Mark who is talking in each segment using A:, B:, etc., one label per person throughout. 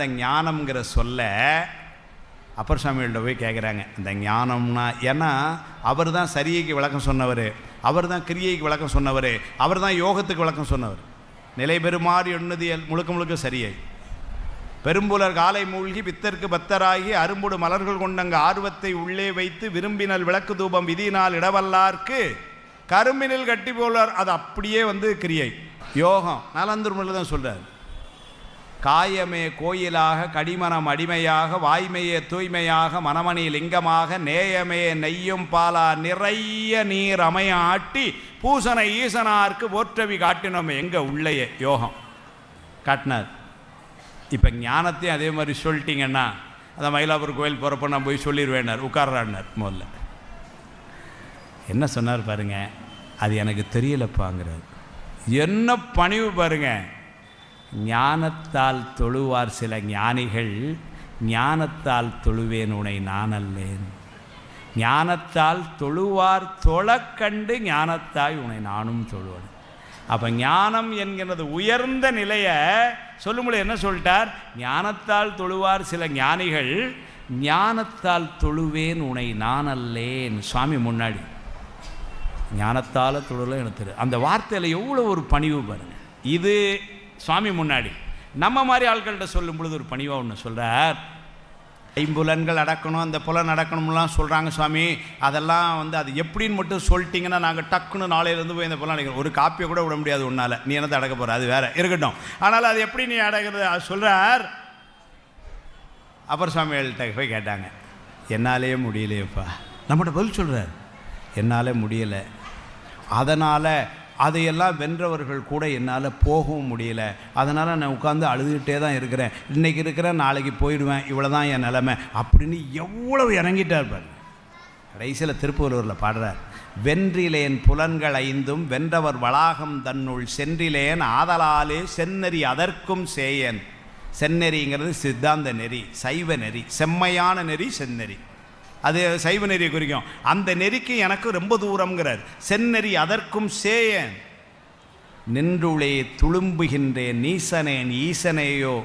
A: அந்த ஞானம்ங்கிற சொல்ல அப்பர் சுவாமிகள்ட்ட போய் கேட்குறாங்க இந்த ஞானம்னா ஏன்னா அவர் தான் சரியைக்கு விளக்கம் சொன்னவர். அவர் தான் கிரியைக்கு விளக்கம் சொன்னவர். அவர் தான் யோகத்துக்கு விளக்கம் சொன்னவர். நிலை பெறுமாறு எண்ணுதியல் முழுக்க முழுக்க சரியை பெரும்புலர் காலை மூழ்கி பித்தர்க்கு பத்தராகி அரும்புடு மலர்கள் கொண்டங்க ஆர்வத்தை உள்ளே வைத்து விரும்பினல் விளக்கு தூபம் விதியினால் இடவல்லார்க்கு கரும்பினில் கட்டி போலார். அது அப்படியே வந்து கிரியை. யோகம் நலந்துருமில் தான் சொல்கிறார் காயமே கோயிலாக கடிமனம் அடிமையாக வாய்மையே தூய்மையாக மனமணி லிங்கமாக நேயமே நெய்யும் பாலா நிறைய நீர் அமையாட்டி பூசனை ஈசனார்க்கு போற்றவி காட்டினோம் எங்கே உள்ளேயே யோகம். காட்டினார். இப்போ ஞானத்தையும் அதே மாதிரி சொல்லிட்டீங்கன்னா அந்த மயிலாப்பூர் கோயில் போகிறப்ப நான் போய் சொல்லிடுவேனார் உட்கார்றான்னார் முதல்ல. என்ன சொன்னார் பாருங்க அது எனக்கு தெரியலப்பாங்கிறார். என்ன பணிவு பாருங்க ஞானத்தால் தொழுவார் சில ஞானிகள் ஞானத்தால் தொழுவேன் உனை நான் அல்லேன் ஞானத்தால் தொழுவார் தொழக்கண்டு ஞானத்தாய் உனை நானும் தொழுவேன். அப்போ ஞானம் என்கிறது உயர்ந்த நிலையை சொல்லும்போது என்ன சொல்லிட்டார்? ஞானத்தால் தொழுவார் சில ஞானிகள் ஞானத்தால் தொழுவேன் உனை நான் அல்லேன் சுவாமி முன்னாடி. ஞானத்தால் தொழுல எனக்கு தெரியும் அந்த வார்த்தையில் எவ்வளோ ஒரு பணிவு பாருங்கள் இது சுவாமி முன்னாடி. நம்ம மாதிரி ஆட்கள்கிட்ட சொல்லும் பொழுது ஒரு பணிவாக ஒன்று சொல்கிறார் ஐம்புலன்கள் அடக்கணும் அந்த புலன் அடக்கணும்லாம் சொல்கிறாங்க சுவாமி. அதெல்லாம் வந்து அது எப்படின்னு மட்டும் சொல்லிட்டீங்கன்னா நாங்கள் டக்குன்னு நாளையிலேருந்து போய் இந்த புலன் அடைக்கிறோம். ஒரு காப்பியை கூட விட முடியாது உன்னால். நீ என்னத்தை அடக்க போகிற அது வேறு. இருக்கட்டும். ஆனால் அது எப்படி நீ அடக்கிறது? அது சொல்கிறார் அப்பர் சுவாமிகள்கிட்ட போய் கேட்டாங்க. என்னாலே முடியலையேப்பா. நம்மகிட்ட பதில் சொல்கிறார் என்னால் முடியலை. அதனால் அதையெல்லாம் வென்றவர்கள் கூட என்னால் போகவும் முடியல. அதனால் நான் உட்காந்து அழுதுகிட்டே தான் இருக்கிறேன். இன்றைக்கி இருக்கிறேன் நாளைக்கு போயிடுவேன் இவ்வளோ தான் என் நிலமை அப்படின்னு எவ்வளவு இறங்கிட்டார் பாருங்க. கடைசியில் திருப்பூரூரில் பாடுறார் வென்றிலேன் புலன்கள் ஐந்தும் வென்றவர் வளாகம் தன்னுள் சென்றிலேன் ஆதலாலே செந்நெறி அதற்கும் சேயன். செந்நெறிங்கிறது சித்தாந்த நெறி சைவ நெறி செம்மையான நெறி செந்நெறி. அது சைவ நெறியை குறிக்கும். அந்த நெறிக்கு எனக்கு ரொம்ப தூரம்ங்கிறார். செந்நெறி அதற்கும் சேயன். நின்றுளே துளும்புகின்றேன் நீசனேன் ஈசனேயோ.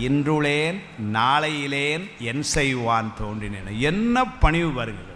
A: இன்றுளேன் நாளையிலேன் என் செய்வான் தோன்றினேன். என்ன பணிவு பாருங்கள்.